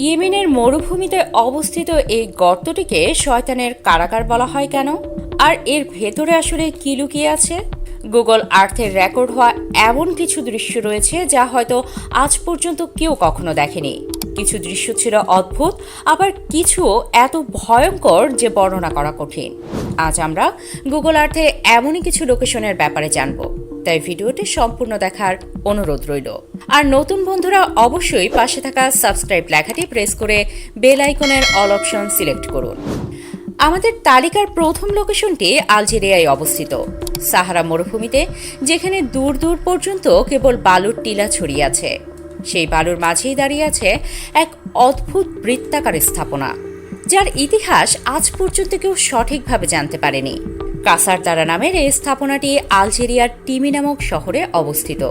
ইয়েমেনের মরুভূমিতে অবস্থিত এই গর্তটিকে শয়তানের কারাগার বলা হয় কেন? আর এর ভেতরে আসলে কি লুকিয়ে আছে? গুগল আর্থের রেকর্ড হওয়া এমন কিছু দৃশ্য রয়েছে যা হয়তো আজ পর্যন্ত কেউ কখনো দেখেনি। কিছু দৃশ্য ছিল অদ্ভুত, আবার কিছু এত ভয়ঙ্কর যে বর্ণনা করা কঠিন। আজ আমরা গুগল আর্থে এমনই কিছু লোকেশনের ব্যাপারে জানব। তাই ভিডিওটি সম্পূর্ণ দেখার অনুরোধ রইল। আর নতুন বন্ধুরা অবশ্যই পাশে থাকা সাবস্ক্রাইব লেখাটি প্রেস করে বেল আইকনের অল অপশন সিলেক্ট করুন। আমাদের তালিকার প্রথম লোকেশনটি আলজেরিয়ায় অবস্থিত। সাহারা মরুভূমিতে, যেখানে দূর দূর পর্যন্ত কেবল বালুর টিলা ছড়িয়ে আছে। সেই বালুর মাঝেই দাঁড়িয়ে আছে এক অদ্ভুত বৃত্তাকার স্থাপনা, যার ইতিহাস আজ পর্যন্ত কেউ সঠিকভাবে জানতে পারেনি। কাসারদারা নামের এই স্থাপনাটি আলজেরিয়ার টিমি নামক শহরে অবস্থিত।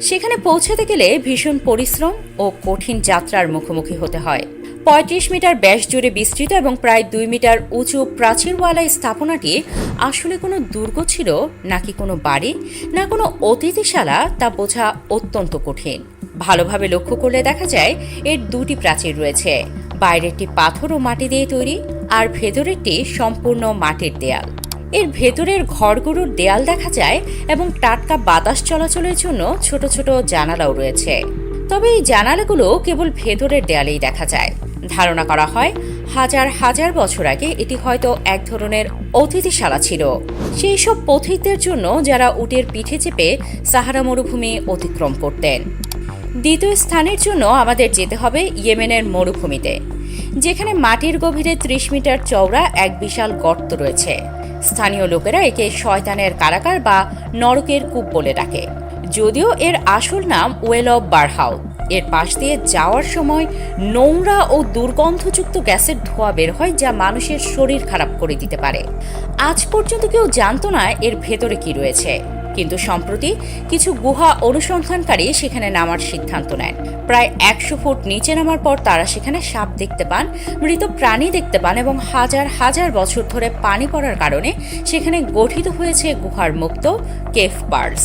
সেখানে পৌঁছাতে গেলে ভীষণ পরিশ্রম ও কঠিন যাত্রার মুখোমুখি হতে হয়। পঁয়ত্রিশ মিটার ব্যাস জুড়ে বিস্তৃত এবং প্রায় দুই মিটার উঁচু প্রাচীরওয়ালা স্থাপনাটি আসলে কোনো দুর্গ ছিল, নাকি কোনো বাড়ি, না কোনো অতিথিশালা, তা বোঝা অত্যন্ত কঠিন। ভালোভাবে লক্ষ্য করলে দেখা যায়, এর দুটি প্রাচীর রয়েছে। বাইরেরটি পাথর ও মাটি দিয়ে তৈরি, আর ভেতরেরটি সম্পূর্ণ মাটির দেয়াল। এর ভেতরের ঘরগুলোর দেয়াল দেখা যায় এবং টাটকা বাতাস চলাচলের জন্য ছোট ছোট জানালাও রয়েছে। তবে এই জানালাগুলো কেবল ভেতরের দেয়ালেই দেখা যায়। ধারণা করা হয়, হাজার হাজার বছর আগে এটি হয়তো এক ধরনের অতিথিশালা ছিল। সেই সব পথিকদের জন্য যারা উটের পিঠে চেপে সাহারা মরুভূমি অতিক্রম করতেন। দ্বিতীয় স্থানের জন্য আমাদের যেতে হবে ইয়েমেনের মরুভূমিতে। যেখানে মাটির গভীরে ত্রিশ মিটার চওড়া এক বিশাল গর্ত রয়েছে। স্থানীয় লোকেরা একে শয়তানের কারাগার বা নরকের কূপ বলে ডাকে। যদিও এর আসল নাম ওয়েল অব বারহাউ এর পাশ দিয়ে যাওয়ার সময় নোংরা ও দুর্গন্ধযুক্ত গ্যাসের ধোঁয়া বের হয় যা মানুষের শরীর খারাপ করে দিতে পারে। আজ পর্যন্ত কেউ জানতো না এর ভেতরে কি রয়েছে। কিন্তু সম্প্রতি কিছু গুহা অনুসন্ধানকারী সেখানে নামার সিদ্ধান্ত নেন। প্রায় একশো ফুট নিচে নামার পর তারা সেখানে সাপ দেখতে পান, মৃত প্রাণী দেখতে পান এবং হাজার হাজার বছর ধরে পানি পড়ার কারণে সেখানে গঠিত হয়েছে গুহার মুক্ত কেফ পার্স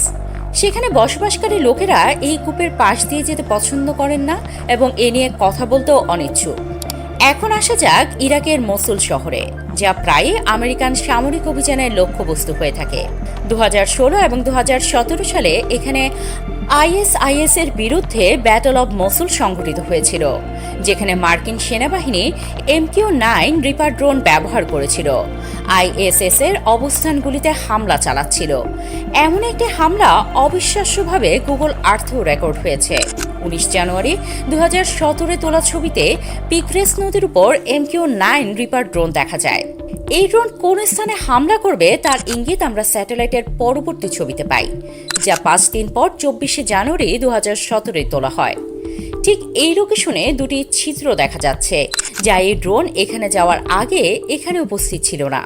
সেখানে বসবাসকারী লোকেরা এই কূপের পাশ দিয়ে যেতে পছন্দ করেন না এবং এ নিয়ে কথা বলতেও অনিচ্ছুক। এখন আসা যাক ইরাকের মসুল শহরে, যা প্রায়ই আমেরিকান সামরিক অভিযানের লক্ষ্যবস্তু হয়ে থাকে। দু হাজার ষোলো এবং দু হাজার সতেরো সালে এখানে আইএসআইএস এর বিরুদ্ধে ব্যাটল অব মসুল সংঘটিত হয়েছিল, যেখানে মার্কিন সেনাবাহিনী এমকিউ নাইন রিপার ড্রোন ব্যবহার করেছিল। আইএসএস এর অবস্থানগুলিতে হামলা চালাচ্ছিল। এমন একটি হামলা অবিশ্বাস্যভাবে গুগল আর্থেও রেকর্ড হয়েছে। উনিশ জানুয়ারি দু হাজার সতেরো তোলা ছবিতে পিকরেস নদীর উপর এমকিউ নাইন রিপার ড্রোন দেখা যায়। এই ড্রোন কোন স্থানে হামলা করবে তার ইঙ্গিত আমরা স্যাটেলাইটের পরবর্তী ছবিতে পাই, যা পাঁচ দিন পর চব্বিশে জানুয়ারি দু হাজার তোলা হয়। ঠিক এই লোকেশনে দুটি ছিদ্র দেখা যাচ্ছে যা এই ড্রোন এখানে যাওয়ার আগে এখানে উপস্থিত ছিল না।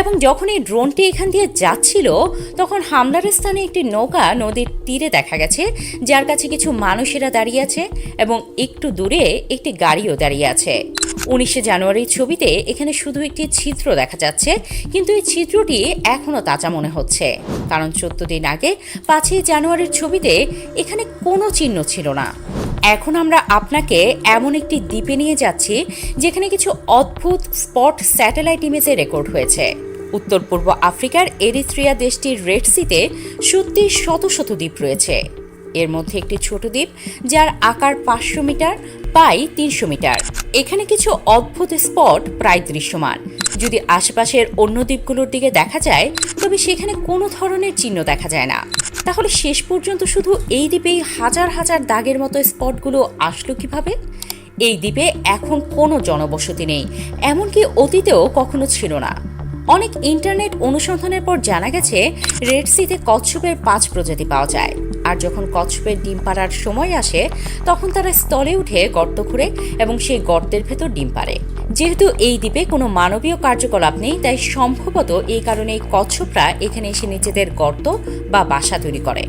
এবং যখন এই ড্রোনটি এখান দিয়ে যাচ্ছিল, তখন হামলার স্থানে একটি নৌকা নদীর তীরে দেখা গেছে, যার কাছে কিছু মানুষেরা দাঁড়িয়ে আছে এবং একটু দূরে একটি গাড়িও দাঁড়িয়ে আছে। উনিশে জানুয়ারির ছবিতে এখানে শুধু একটি ছিদ্র দেখা যাচ্ছে, কিন্তু এই ছিদ্রটি এখনও তাজা মনে হচ্ছে। কারণ চোদ্দ দিন আগে পাঁচই জানুয়ারির ছবিতে এখানে কোনো চিহ্ন ছিল না। এখন আমরা আপনাকে এমন একটি দ্বীপে নিয়ে যাচ্ছি, যেখানে কিছু অদ্ভুত স্পট স্যাটেলাইট ইমেজে রেকর্ড হয়েছে। উত্তর পূর্ব আফ্রিকার এরিত্রিয়া দেশটির রেড সিতে সত্যি শত শত দ্বীপ রয়েছে। এর মধ্যে একটি ছোট দ্বীপ, যার আকার পাঁচশো মিটার বাই তিনশো মিটার। এখানে কিছু অদ্ভুত স্পট প্রায় দৃশ্যমান। যদি আশেপাশের অন্য দ্বীপগুলোর দিকে দেখা যায়, তবে সেখানে কোনো ধরনের চিহ্ন দেখা যায় না। তাহলে শেষ পর্যন্ত শুধু এই দ্বীপেই হাজার হাজার দাগের মতো স্পটগুলো আসলো কীভাবে? এই দ্বীপে এখন কোনো জনবসতি নেই, এমনকি অতীতেও কখনো ছিল না। অনেক ইন্টারনেট অনুসন্ধানের পর জানা গেছে রেড সিতে কচ্ছপের পাঁচ প্রজাতি পাওয়া যায়। আর যখন কচ্ছপের ডিম পাড়ার সময় আসে, তখন তারা স্থলে উঠে গর্ত খুঁড়ে এবং সেই গর্তের ভেতর ডিম পাড়ে। যেহেতু এই দ্বীপে কোনো মানবীয় কার্যকলাপ নেই, তাই সম্ভবত এই কারণে কচ্ছপরা এখানে এসে নিজেদের গর্ত বা বাসা তৈরি করে।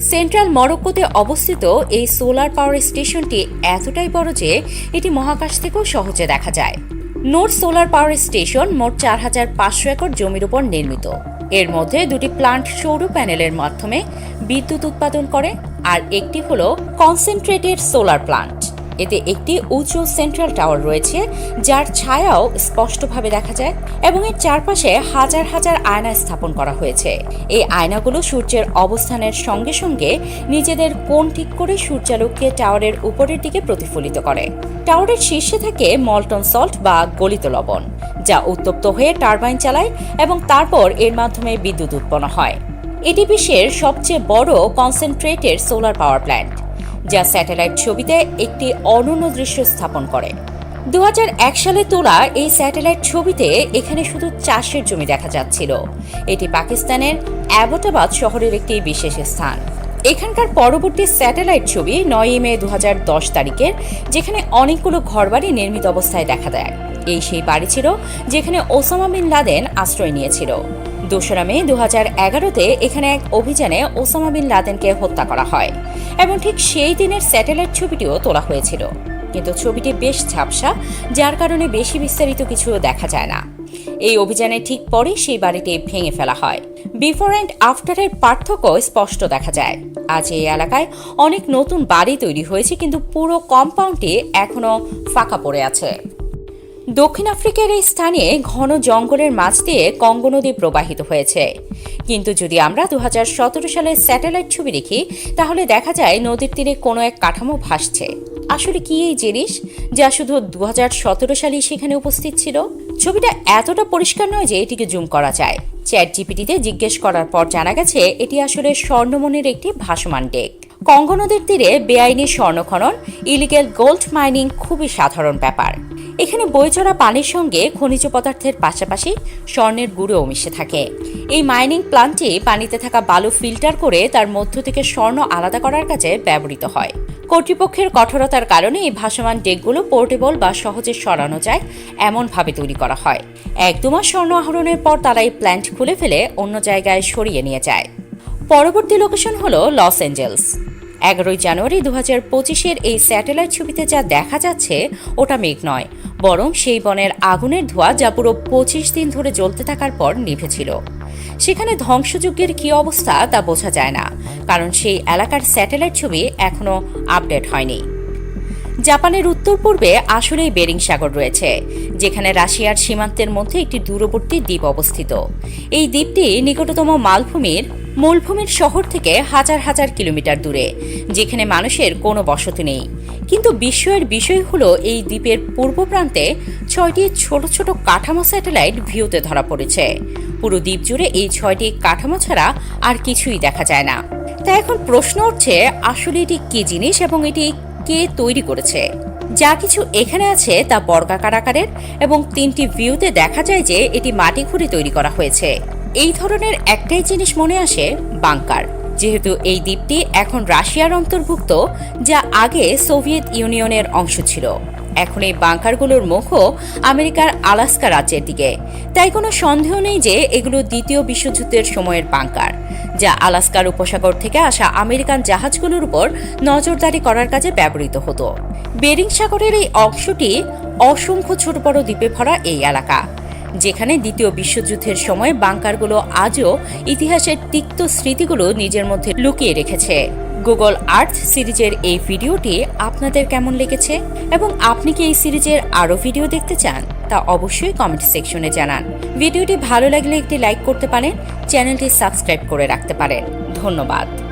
সেন্ট্রাল মরক্কোতে অবস্থিত এই সোলার পাওয়ার স্টেশনটি এতটাই বড় যে, এটি মহাকাশ থেকেও সহজে দেখা যায়। নোট সোলার পাওয়ার স্টেশন মোট চার হাজার পাঁচশো একর জমির উপর নির্মিত। এর মধ্যে দুটি প্লান্ট সৌর প্যানেলের মাধ্যমে বিদ্যুৎ উৎপাদন করে, আর একটি হল কনসেন্ট্রেটেড সোলার প্লান্ট এতে একটি উঁচু সেন্ট্রাল টাওয়ার রয়েছে, যার ছায়াও স্পষ্টভাবে দেখা যায় এবং এর চারপাশে হাজার হাজার আয়না স্থাপন করা হয়েছে। এই আয়নাগুলো সূর্যের অবস্থানের সঙ্গে সঙ্গে নিজেদের কোণ ঠিক করে সূর্যালোককে টাওয়ারের উপরের দিকে প্রতিফলিত করে। টাওয়ারের শীর্ষে থাকে মল্টন সল্ট বা গলিত লবণ, যা উত্তপ্ত হয়ে টারবাইন চালায় এবং তারপর এর মাধ্যমে বিদ্যুৎ উৎপন্ন হয়। এটি বিশ্বের সবচেয়ে বড় কনসেন্ট্রেটেড সোলার পাওয়ার প্ল্যান্ট। যা স্যাটেলাইট ছবিতে একটি অনন্য দৃশ্য স্থাপন করে। দু হাজার এক সালে তোলা এই স্যাটেলাইট ছবিতে এখানে শুধু চাষের জমি দেখা যাচ্ছিল। এটি পাকিস্তানের অ্যাবোটাবাদ শহরের একটি বিশেষ স্থান। এখানকার পরবর্তী স্যাটেলাইট ছবি নয় মে দু দশ তারিখের, যেখানে অনেকগুলো ঘরবাড়ি নির্মিত অবস্থায় দেখা দেয়। এই সেই বাড়ি ছিল যেখানে ওসামা বিন লাদেন আশ্রয় নিয়েছিল। দোসরা মে দু হাজার এগারোতে এখানে এক অভিযানে ওসামা বিন লাদেনকে হত্যা করা হয়। এবং ঠিক সেই দিনের স্যাটেলাইট ছবিটিও তোলা হয়েছিল। কিন্তু ছবিটি বেশ ঝাপসা, যার কারণে বেশি বিস্তারিত কিছু দেখা যায় না। এই অভিযানের ঠিক পরে সেই বাড়িটি ভেঙে ফেলা হয়। বিফোর অ্যান্ড আফটারের পার্থক্য স্পষ্ট দেখা যায়। আজ এই এলাকায় অনেক নতুন বাড়ি তৈরি হয়েছে, কিন্তু পুরো কম্পাউন্ডটি এখনও ফাঁকা পড়ে আছে। দক্ষিণ আফ্রিকার এই স্থানে ঘন জঙ্গলের মাঝ দিয়ে কঙ্গো নদী প্রবাহিত হয়েছে। কিন্তু যদি আমরা দু হাজার সতেরো সালের স্যাটেলাইট ছবি দেখি, তাহলে দেখা যায় নদীর তীরে কোনো এক কাঠামো ভাসছে। আসলে কি এই জিনিস? যা শুধু দু হাজার সালেই সেখানে উপস্থিত ছিল? ছবিটা এতটা পরিষ্কার নয় যে এটিকে জুম করা যায়। চ্যাট জিপিটিতে জিজ্ঞেস করার পর জানা গেছে, এটি আসলে স্বর্ণমণির একটি ভাসমান ডেক। কঙ্গো নদীর তীরে বেআইনি স্বর্ণ খনন ইলিগেল গোল্ড মাইনিং খুবই সাধারণ ব্যাপার। এখানে বই চড়া পানির সঙ্গে খনিজ পদার্থের পাশাপাশি স্বর্ণের গুঁড়োও মিশে থাকে। এই মাইনিং প্লান্টটি পানিতে থাকা বালু ফিল্টার করে তার মধ্য থেকে স্বর্ণ আলাদা করার কাজে ব্যবহৃত হয়। কর্তৃপক্ষের কঠোরতার কারণে এই ভাসমান ডেকগুলো পোর্টেবল বা সহজে সরানো যায় এমনভাবে তৈরি করা হয়। এক দু মাস স্বর্ণ আহরণের পর তারা এই প্ল্যান্ট খুলে ফেলে অন্য জায়গায় সরিয়ে নিয়ে যায়। পরবর্তী লোকেশন হলো লস অ্যাঞ্জেলস এগারোই জানুয়ারি দু হাজার পঁচিশের এই স্যাটেলাইট ছবিতে যা দেখা যাচ্ছে, ওটা মেঘ নয়। বরং সেই বনের আগুনের ধোঁয়া যা পুরো পঁচিশ দিন ধরে জ্বলতে থাকার পর নিভেছিল। সেখানে ধ্বংসযজ্ঞের কী অবস্থা তা বোঝা যায় না, কারণ সেই এলাকার স্যাটেলাইট ছবি এখনও আপডেট হয়নি। জাপানের উত্তর পূর্বে আসলেই বেরিং সাগর রয়েছে, যেখানে রাশিয়ার সীমান্তের মধ্যে একটি দূরবর্তী দ্বীপ অবস্থিত। এই দ্বীপটি নিকটতম মালভূমির মূলভূমির শহর থেকে হাজার হাজার কিলোমিটার দূরে, যেখানে মানুষের কোনো বসতি নেই। কিন্তু বিস্ময়ের বিষয় হলো এই দ্বীপের পূর্ব প্রান্তে ছয়টি ছোট ছোট কাঠামো স্যাটেলাইট ভিউতে ধরা পড়েছে। পুরো দ্বীপ জুড়ে এই ছয়টি কাঠামো ছাড়া আর কিছুই দেখা যায় না। তাই এখন প্রশ্ন উঠছে, আসলে এটি কি জিনিস এবং এটি কে তৈরি করেছে? যা কিছু এখানে আছে তা বর্গাকার আকারের এবং তিনটি ভিউতে দেখা যায় যে এটি মাটি খুঁড়ে তৈরি করা হয়েছে। এই ধরনের একটাই জিনিস মনে আসে, বাংকার। যেহেতু এই দ্বীপটি এখন রাশিয়ার অন্তর্ভুক্ত, যা আগে সোভিয়েত ইউনিয়নের অংশ ছিল। এখন এই বাংকারগুলোর মুখও আমেরিকার আলাস্কা রাজ্যের দিকে। তাই কোনো সন্দেহ নেই যে এগুলো দ্বিতীয় বিশ্বযুদ্ধের সময়ের বাংকার। যা আলাস্কার উপসাগর থেকে আসা আমেরিকান জাহাজগুলোর উপর নজরদারি করার কাজে ব্যবহৃত হতো। বেরিং সাগরের এই অংশটি অসংখ্য ছোট বড় দ্বীপে ভরা এই এলাকা। যেখানে দ্বিতীয় বিশ্বযুদ্ধের সময় বাংকারগুলো আজও ইতিহাসের তিক্ত স্মৃতিগুলো নিজের মধ্যে লুকিয়ে রেখেছে। গুগল আর্থ সিরিজের এই ভিডিওটি আপনাদের কেমন লেগেছে? এবং আপনি কি এই সিরিজের আরও ভিডিও দেখতে চান? তা অবশ্যই কমেন্ট সেকশনে জানান। ভিডিওটি ভালো লাগলে একটি লাইক করতে পারেন, চ্যানেলটি সাবস্ক্রাইব করে রাখতে পারেন। ধন্যবাদ।